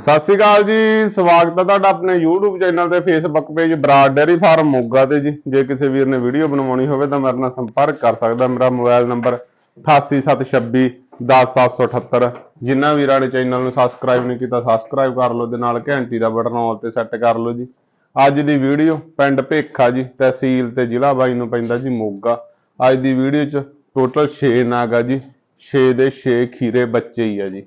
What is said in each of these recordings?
ਸਤਿ ਸ਼੍ਰੀ ਅਕਾਲ ਜੀ, ਸਵਾਗਤ ਹੈ ਤੁਹਾਡਾ ਆਪਣੇ YouTube ਚੈਨਲ ਤੇ, Facebook ਪੇਜ ਬਰਾਡ ਡੇਅਰੀ ਫਾਰਮ ਮੋਗਾ ਤੇ ਜੀ। ਜੇ ਕਿਸੇ ਵੀਰ ਨੇ ਵੀਡੀਓ ਬਣਵਾਉਣੀ ਹੋਵੇ ਤਾਂ ਮੇਰੇ ਨਾਲ ਸੰਪਰਕ ਕਰ ਸਕਦਾ। ਮੇਰਾ ਮੋਬਾਈਲ ਨੰਬਰ 8876 10778 ਜਿਨ੍ਹਾਂ ਵੀਰਾਂ ਨੇ ਚੈਨਲ ਨੂੰ ਸਬਸਕ੍ਰਾਈਬ ਨਹੀਂ ਕੀਤਾ ਸਬਸਕ੍ਰਾਈਬ ਕਰ ਲਓ। ਦੇ ਨਾਲ ਘੰਟੀ ਦਾ ਬਟਨ ਆਲ ਤੇ ਸੈੱਟ ਕਰ ਲਓ ਜੀ। ਅੱਜ ਦੀ ਵੀਡੀਓ ਪਿੰਡ ਭੇਖਾ ਜੀ, ਤਹਿਸੀਲ ਤੇ ਜ਼ਿਲ੍ਹਾ ਬਾਈ ਨੂੰ ਪੈਂਦਾ ਜੀ, ਮੋਗਾ। ਅੱਜ ਦੀ ਵੀਡੀਓ 'ਚ ਟੋਟਲ 6 ਨਾਗ ਆ ਜੀ। 6 ਦੇ 6 ਖੀਰੇ ਬੱਚੇ ਹੀ ਆ ਜੀ।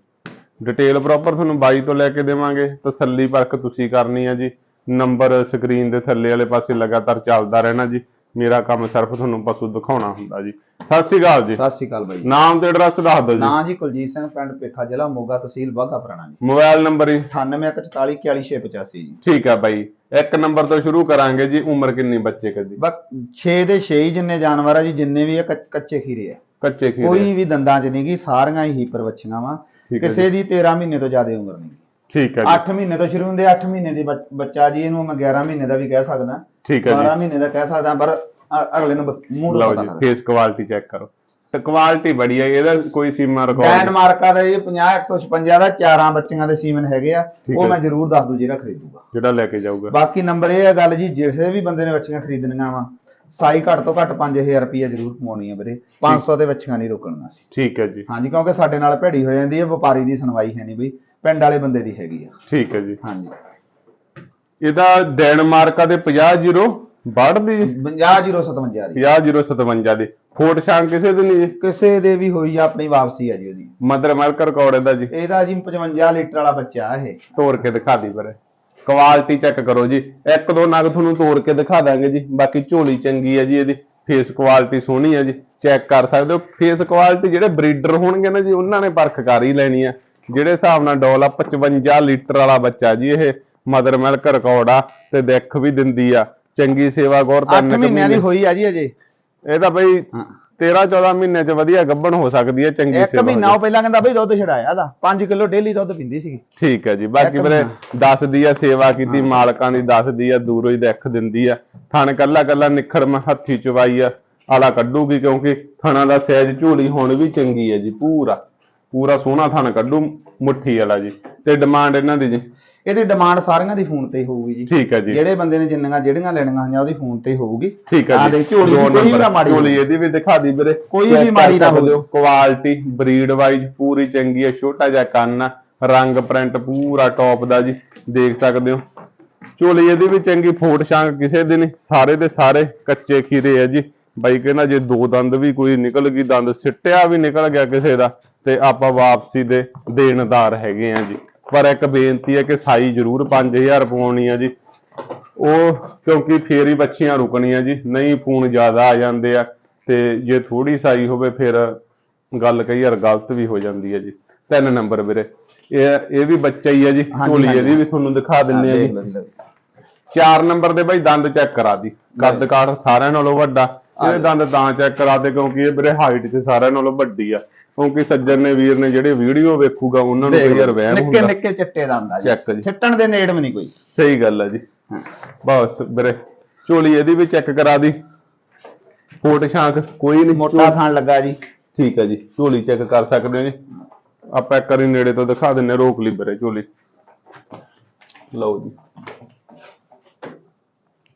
ਡਿਟੇਲ ਪ੍ਰੋਪਰ ਤੁਹਾਨੂੰ ਬਾਈ ਤੋਂ ਲੈ ਕੇ ਦੇਵਾਂਗੇ। ਤਸੱਲੀ ਪਰਖ ਤੁਸੀਂ ਕਰਨੀ ਆ ਜੀ। ਨੰਬਰ ਸਕਰੀਨ ਦੇ ਥੱਲੇ ਵਾਲੇ ਪਾਸੇ ਲਗਾਤਾਰ ਚੱਲਦਾ ਰਹਿਣਾ ਜੀ। ਮੇਰਾ ਕੰਮ ਸਿਰਫ ਤੁਹਾਨੂੰ ਪਸ਼ੂ ਦਿਖਾਉਣਾ ਹੁੰਦਾ ਜੀ। ਸਤਿ ਸ਼੍ਰੀ ਅਕਾਲ ਜੀ। ਸਤਿ ਸ਼੍ਰੀ ਅਕਾਲ ਬਾਈ ਨਾਮ ਤੇ ਐਡਰੈਸ ਦੱਸ ਦਿਓ ਜੀ। ਨਾਂ ਜੀ ਕੁਲਜੀਤ ਸਿੰਘ ਪਿੰਡ ਪੇਖਾ ਜ਼ਿਲ੍ਹਾ ਮੋਗਾ ਤਹਿਸੀਲ ਬਾਘਾ ਪੁਰਾਣਾ ਜੀ। ਮੋਬਾਈਲ ਨੰਬਰ ਹੀ 9814444685 ਜੀ। ਠੀਕ ਹੈ ਬਾਈ। ਇੱਕ ਨੰਬਰ ਤੋਂ ਸ਼ੁਰੂ ਕਰਾਂਗੇ ਜੀ। ਉਮਰ ਕਿੰਨੀ ਬੱਚੇ ਕਦੀ ਬਸ 6 ਦੇ 6 ਹੀ ਜਿੰਨੇ ਜਾਨਵਰ ਆ ਜੀ ਜਿੰਨੇ ਵੀ ਆ ਕੱਚ- ਖੀਰੇ ਆ। ਕੱਚੇ ਖੀਰੇ ਕੋਈ ਵੀ ਦੰਦਾਂ 'ਚ ਨਹੀਂ ਗੀ ਸਾਰੀਆਂ ਹੀ ਹੀਪਰ ਵਾ। ਠੀਕ ਹੈ ਕਿਸੇ ਦੀ 13 ਮਹੀਨੇ ਤੋਂ ਜ਼ਿਆਦਾ ਉਮਰ ਨਹੀਂ। ਠੀਕ ਹੈ ਜੀ। 8 ਮਹੀਨੇ ਤੋਂ ਸ਼ੁਰੂ ਹੁੰਦੇ 8 ਮਹੀਨੇ ਦੀ ਬੱਚ- ਬੱਚਾ ਜੀ ਇਹਨੂੰ ਮੈਂ 11 ਮਹੀਨੇ ਦਾ ਵੀ ਕਹਿ ਸਕਦਾ। ਠੀਕ ਹੈ 12 ਜੀ ਮਹੀਨੇ ਦਾ ਕਹਿ ਸਕਦਾ ਪਰ ਅ- ਅਗਲੇ ਨੂੰ ਬ- ਮੂੰਹ ਤੋਂ ਲਓ ਪਤਾ ਜੀ ਲੱਗਦਾ ਫੇਸ ਕੁਆਲਿਟੀ ਚੈੱਕ ਕਰੋ। ਤੇ ਕੁਆਲਿਟੀ ਬੜੀ ਹੈ ਇਹਦਾ ਕੋਈ ਸੀਮਾ ਰਿਕਾਰਡ ਡੈਨਮਾਰਕਾ ਦਾ ਇਹ 50 156 ਦਾ ਚਾਰਾਂ ਬੱਚਿਆਂ ਦੇ ਸੀਮਨ ਹੈਗੇ ਆ ਠੀਕ ਉਹ ਹੈ। ਮੈਂ ਜ਼ਰੂਰ ਦੱਸ ਦੂ ਜਿਹੜਾ ਖਰੀਦੂਗਾ। ਜਿਹੜਾ ਲੈ ਕੇ ਜਾਊਗਾ। ਬਾਕੀ ਨੰਬਰ ਇਹ ਹੈ ਗੱਲ ਜੀ ਜਿਹੜੇ ਵੀ ਬੰਦੇ ਨੇ ਬੱਚੀਆਂ ਖਰੀਦਣੀਆਂ ਵਾ ਸਾਈ ਘੱਟ ਤੋਂ ਘੱਟ 5000 ਰੁਪਏ ਜ਼ਰੂਰ ਕਮਾਉਣੀ ਹੈ ਵੀਰੇ। 500 ਤੇ ਬੱਚੀਆਂ ਨਹੀਂ ਰੋਕਣੀਆਂ ਸੀ ਠੀਕ ਹੈ ਜੀ। ਹਾਂਜੀ ਕਿਉਂਕਿ ਸਾਡੇ ਨਾਲ ਭੇੜੀ ਹੋ ਜਾਂਦੀ ਹੈ ਵਪਾਰੀ ਦੀ ਸੁਣਵਾਈ ਹੈ ਨਹੀਂ ਬਈ। ਪਿੰਡ ਵਾਲੇ ਬੰਦੇ ਦੀ ਹੈਗੀ ਆ। ਠੀਕ ਹੈ ਜੀ। ਹਾਂਜੀ। ਇਹਦਾ ਡੈਨਮਾਰਕਾ ਦੇ 50 ਜ਼ੀਰੋ ਵੱਢਦੀ ਜੀ। 50057 ਦੀ। 50 ਜ਼ੀਰੋ 57 ਦੀ। ਫੋਟ ਸ਼ਾਂ ਕਿਸੇ ਦੀ ਨਹੀਂ ਕਿਸੇ ਦੇ ਵੀ ਹੋਈ ਆ ਆਪਣੀ ਵਾਪਸੀ ਆ ਜੀ ਉਹਦੀ। ਮਦਰ ਮਿਲਕ ਰਿਕਾਰਡ ਇਹਦਾ ਜੀ। ਇਹਦਾ ਜੀ 55 ਲੀਟਰ ਵਾਲਾ ਬੱਚਾ ਇਹ। ਤੋੜ ਕੇ ਦਿਖਾ ਦੀ ਪਰ ਕੁਆਲਿਟੀ ਚੈੱਕ ਕਰੋ ਜੀ। ਇੱਕ ਦੋ ਨਗ ਤੁਹਾਨੂੰ ਤੋੜ ਕੇ ਦਿਖਾ ਦਾਂਗੇ ਜੀ। ਬਾਕੀ ਝੋਲੀ ਚੰਗੀ ਹੈ ਜੀ ਇਹਦੀ। ਫੇਸ ਕੁਆਲਿਟੀ ਸੋਹਣੀ ਹੈ ਜੀ। ਚੈੱਕ ਕਰ ਸਕਦੇ ਹੋ। ਫੇਸ ਕੁਆਲਿਟੀ ਜਿਹੜੇ ਬਰੀਡਰ ਹੋਣਗੇ ਨਾ ਜੀ ਉਹਨਾਂ ਨੇ ਪਰਖ ਕਰ ਹੀ ਲੈਣੀ ਆ। ਜਿਹੜੇ ਹਿਸਾਬ ਨਾਲ ਡੋਲ ਆ 55 ਲੀਟਰ ਵਾਲਾ ਬੱਚਾ ਜੀ ਇਹ। ਮਦਰ ਮਿਲਕ ਰਿਕਾਰਡ ਆ ਤੇ ਦਿੱਖ ਵੀ ਦਿੰਦੀ ਆ। ਚੰਗੀ ਸੇਵਾ ਗੌਰ 8 ਮਹੀਨਿਆਂ ਦੀ ਹੋਈ ਆ ਜੀ ਅਜੇ। ਇਹ ਤਾਂ ਬਈ 13 14 ਮਹੀਨੇ ਚ ਵਧੀਆ ਗੱਭਣ ਹੋ ਸਕਦੀ ਹੈ ਚੰਗੀ ਇੱਕ ਸੇਵਾ ਮਹੀਨਾ ਉਹ ਪਹਿਲਾਂ ਕਹਿੰਦਾ ਬਈ ਦੁੱਧ ਛਡਾਇਆ ਦਾ 5 ਕਿਲੋ ਡੇਲੀ ਦੁੱਧ ਪੀਂਦੀ ਸੀਗੀ। ਠੀਕ ਹੈ ਜੀ ਬਾਕੀ ਵੀਰੇ ਦੱਸਦੀ ਆ ਸੇਵਾ ਕੀਤੀ ਮਾਲਕਾਂ ਦੀ ਦੱਸਦੀ ਆ ਦੂਰੋਂ ਹੀ ਦੇਖ ਦਿੰਦੀ ਆ। ਥਣ ਕੱਲਾ ਕੱਲਾ ਨਿਖੜ ਮੈਂ ਹੱਥੀ ਚਵਾਈ ਆ ਆਲਾ ਕੱਢੂਗੀ ਕਿਉਂਕਿ ਥਣਾ ਦਾ ਸਾਈਜ਼ ਝੋਲੀ ਹੁਣ ਵੀ ਚੰਗੀ ਹੈ ਜੀ ਪੂਰਾ। ਪੂਰਾ ਸੋਹਣਾ ਥਣ ਕੱਢੂ ਮੁੱਠੀ ਵਾਲਾ ਜੀ ਤੇ ਡਿਮਾਂਡ ਇਹਨਾਂ ਦੀ ਜੀ। ਇਹਦੀ ਡਿਮਾਂਡ ਸਾਰੀਆਂ ਦੀ ਫੋਨ ਤੇ ਹੀ ਹੋਊਗੀ ਜੀ। ਠੀਕ ਹੈ ਜੀ। ਜਿਹੜੇ ਬੰਦੇ ਨੇ ਜਿੰਨੀਆਂ ਜਿਹੜੀਆਂ ਲੈਣੀਆਂ ਹੋਈਆਂ ਉਹਦੀ ਫੋਨ ਤੇ ਹੀ ਹੋਊਗੀ। ਠੀਕ ਹੈ ਜੀ। ਦੇਖ ਝੋਲੀ ਦੋ ਕੋਈ ਵੀ ਨਾ ਮਾੜੀ ਝੋਲੀ ਇਹਦੀ ਵੀ ਦਿਖਾ ਦੀ ਵੀਰੇ। ਕੋਈ ਵੀ ਮਾੜੀ ਨਾ ਹੋ। ਕੁਆਲਿਟੀ ਬਰੀਡ ਵਾਈਜ਼ ਪੂਰੀ ਚੰਗੀ ਹੈ ਛੋਟਾ ਜਿਹਾ ਕੰਨ ਆ ਰੰਗ ਪ੍ਰਿੰਟ ਪੂਰਾ ਟੌਪ ਦਾ ਜੀ। ਦੇਖ ਸਕਦੇ ਹੋ। ਝੋਲੀ ਇਹਦੀ ਵੀ ਚੰਗੀ ਫੋਟ ਸ਼ਾਂਕ ਕਿਸੇ ਦੀ ਨਹੀਂ। ਸਾਰੇ ਦੇ ਸਾਰੇ ਕੱਚੇ ਖੀਰੇ ਆ ਜੀ। ਬਾਈ ਕਹਿੰਦਾ ਜੇ ਦੋ ਦੰਦ ਵੀ ਕੋਈ ਨਿਕਲ ਗਈ ਦੰਦ ਸਿੱਟਿਆ ਵੀ ਨਿਕਲ ਗਿਆ ਕਿਸੇ ਦਾ ਤੇ ਆਪਾਂ ਵਾਪਸੀ ਦੇ ਦੇਣਦਾਰ ਹੈਗੇ ਆ ਜੀ। ਪਰ ਇੱਕ ਬੇਨਤੀ ਹੈ ਕਿ ਸਾਈ ਜ਼ਰੂਰ 5000 ਪਵਾਉਣੀ ਆ ਜੀ। ਉਹ ਕਿਉਂਕਿ ਫੇਰ ਹੀ ਬੱਚੀਆਂ ਰੁਕਣੀਆਂ ਜੀ ਨਹੀਂ ਫੋਨ ਜ਼ਿਆਦਾ ਆ ਜਾਂਦੇ ਆ ਤੇ ਜੇ ਥੋੜੀ ਸਾਈ ਹੋਵੇ ਫਿਰ ਗੱਲ ਕਈ ਵਾਰ ਗਲਤ ਵੀ ਹੋ ਜਾਂਦੀ ਹੈ ਜੀ। ਤਿੰਨ ਨੰਬਰ ਵੀਰੇ ਇਹ ਇਹ ਵੀ ਬੱਚਾ ਹੀ ਹੈ ਜੀ ਝੋਲੀ। ਇਹਦੀ ਵੀ ਤੁਹਾਨੂੰ ਦਿਖਾ ਦਿੰਨੇ ਆ ਜੀ। ਚਾਰ ਨੰਬਰ ਦੇ ਬਾਈ ਦੰਦ ਚੈੱਕ ਕਰਾ ਦੀ। ਕੱਦ ਕਾਠ ਸਾਰਿਆਂ ਨਾਲੋਂ ਵੱਡਾ। ਇਹਦੇ ਦੰਦ ਤਾਂ ਚੈੱਕ ਕਰਾ ਦੇ ਕਿਉਂਕਿ ਇਹ ਵੀਰੇ ਹਾਈਟ 'ਚ ਸਾਰਿਆਂ ਨਾਲੋਂ ਵੱਡੀ ਆ। ਕਿਉਂਕਿ ਸੱਜਣ ਨੇ ਵੀਰ ਨੇ ਜਿਹੜੇ ਵੀਡੀਓ ਵੇਖੂਗਾ ਉਹਨਾਂ ਨੂੰ ਕਈ ਵਹਿਮ ਨਿੱਕੇ ਹੁੰਦਾ। ਨਿੱਕੇ ਚਿੱਟੇ ਦੰਦ ਆ Check ਜੀ। ਸਿੱਟਣ ਦੇ ਨੇੜਮ ਨਹੀਂ ਕੋਈ। ਸਹੀ ਗੱਲ ਆ ਜੀ। ਬਸ ਵੀਰੇ ਝੋਲੀ ਇਹਦੀ ਵੀ ਚੈੱਕ ਕਰਾ ਦੀ। ਫੋਟ ਸ਼ਾਂਕ ਕੋਈ ਨਹੀਂ। ਮੋਟਾ ਥਾਣ ਲੱਗਾ ਜੀ। ਠੀਕ ਹੈ ਜੀ। ਝੋਲੀ ਚੈੱਕ ਕਰ ਸਕਦੇ ਹੋ ਜੀ। ਆਪਾਂ ਇੱਕ ਵਾਰੀ ਨੇੜੇ ਤੋਂ ਦਿਖਾ ਦਿੰਨੇ ਰੋਕ ਲਈ ਵੀਰੇ ਝੋਲੀ। ਲਓ ਜੀ।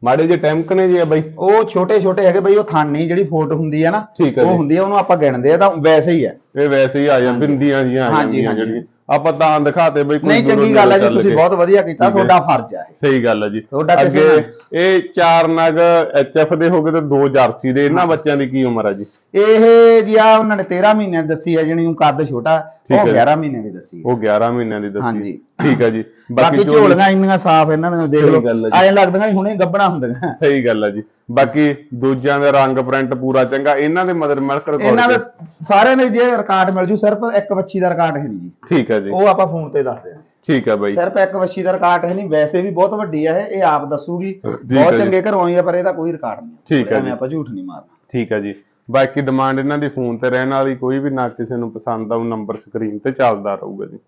ਮਾੜੇ ਜੇ ਟੈਂਕਨੇ ਜੀ ਆ ਬਾਈ ਉਹ ਛੋਟੇ ਛੋਟੇ ਹੈਗੇ ਬਈ ਉਹ ਥਾਨੀ ਜਿਹੜੀ ਫੋਟ ਹੁੰਦੀ ਆ ਨਾ ਠੀਕ ਹੈ ਉਹ ਜੀ। ਹੁੰਦੀ ਆ ਉਹਨੂੰ ਆਪਾਂ ਗਿਣਦੇ ਆ ਤਾਂ ਵੈਸੇ ਹੀ ਆ ਇਹ ਵੈਸੇ ਹੀ ਆ ਜਾਂ ਬਿੰਦੀਆਂ ਜੀਆਂ ਆ ਹਾਂਜੀ, ਜਾਂਦੀਆਂ ਹਾਂਜੀ। ਜਿਹੜੀਆਂ ਆਪਾਂ ਤਾਂ ਦਿਖਾਤੇ ਬਈ ਕੋਈ ਨਹੀਂ ਦੂਰੋਂ ਚੰਗੀ ਗੱਲ ਹੈ ਜੀ ਚੱਲ ਤੁਸੀਂ ਕੇ। ਬਹੁਤ ਵਧੀਆ ਕੀਤਾ ਠੀਕ ਹੈ। ਤੁਹਾਡਾ ਫਰਜ਼ ਆ ਇਹ। ਸਹੀ ਗੱਲ ਹੈ ਜੀ ਤੁਹਾਡਾ ਕਿਸੇ ਅੱਗੇ ਨਾਲ- ਇਹ ਚਾਰ ਨਗ ਐਚਐਫ ਦੇ ਹੋ ਗਏ ਤੇ ਦੋ ਜਰਸੀ ਦੇ ਇਹਨਾਂ ਬੱਚਿਆਂ ਦੀ ਕੀ ਉਮਰ ਆ ਜੀ ਇਹ ਜੀ ਆ ਉਹਨਾਂ ਨੇ 13 ਮਹੀਨੇ ਦੱਸੀ ਆ ਜਿਹੜੀ ਉਹ ਕੱਦ ਛੋਟਾ ਉਹ ਹੈ। 11 ਮਹੀਨੇ ਦੀ ਦੱਸੀ। ਉਹ 11 ਮਹੀਨਿਆਂ ਦੀ ਦੱਸੀ। ਹਾਂਜੀ। ਠੀਕ ਹੈ ਜੀ। ਬਾਕੀ ਝੋਲੀ- ਝੋਲੀਆਂ ਇੰਨੀਆਂ ਸਾਫ਼ ਇਹਨਾਂ ਨੇ ਦੇਖ ਲਓ। ਹੈ। ਐਂ ਲੱਗਦੀਆਂ ਹੁਣੇ ਗੱਬਣਾ ਹੁੰਦੀਆਂ। ਸਹੀ ਗੱਲ ਹੈ ਜੀ। ਬਾਕੀ ਦੂਜਿਆਂ ਦੇ ਰੰਗ ਪ੍ਰਿੰਟ ਪੂਰਾ ਚੰਗਾ ਇਹਨਾਂ ਦੇ ਮਦਰ ਮਿਲਕ ਇਹਨਾਂ ਰਿਕਾਰਡ ਦੇ ਸਾਰਿਆਂ ਦੇ ਜੇ ਰਿਕਾਰਡ ਮਿਲ ਜੂ ਸਿਰਫ ਇੱਕ ਵੱਛੀ ਦਾ ਰਿਕਾਰਡ ਹੈ ਨਹੀਂ ਜੀ। ਠੀਕ ਹੈ ਜੀ। ਉਹ ਆਪਾਂ ਫੋਨ ਤੇ ਦੱਸਦੇ ਆ ਠੀਕ ਹੈ ਬਾਈ। ਸਿਰਫ ਇੱਕ ਵੱਛੀ ਦਾ ਰਿਕਾਰਡ ਹੈ ਨਹੀਂ ਵੈਸੇ ਵੀ ਬਹੁਤ ਵੱਡੀ ਆ ਇਹ ਆਪ ਦੱਸੂਗੀ। ਹੈ ਬਹੁਤ। ਚੰਗੇ ਘਰੋਂ ਆਈ ਆ ਪਰ ਇਹਦਾ ਕੋਈ ਰਿਕਾਰਡ ਨਹੀਂ ਠੀਕ ਹੈ ਜੀ। ਆਪਾਂ ਝੂਠ ਨਹੀਂ ਮਾਰਨਾ। ਠੀਕ ਹੈ ਜੀ। ਬਾਕੀ ਡਿਮਾਂਡ ਇਹਨਾਂ ਦੀ ਫੋਨ ਤੇ ਰਹਿਣ ਵਾਲੀ ਕੋਈ ਵੀ ਨਾ ਕਿਸੇ ਨੂੰ ਪਸੰਦ ਆਉ ਨੰਬਰ ਸਕਰੀਨ ਤੇ ਚੱਲਦਾ ਰਹੂਗਾ ਜੀ।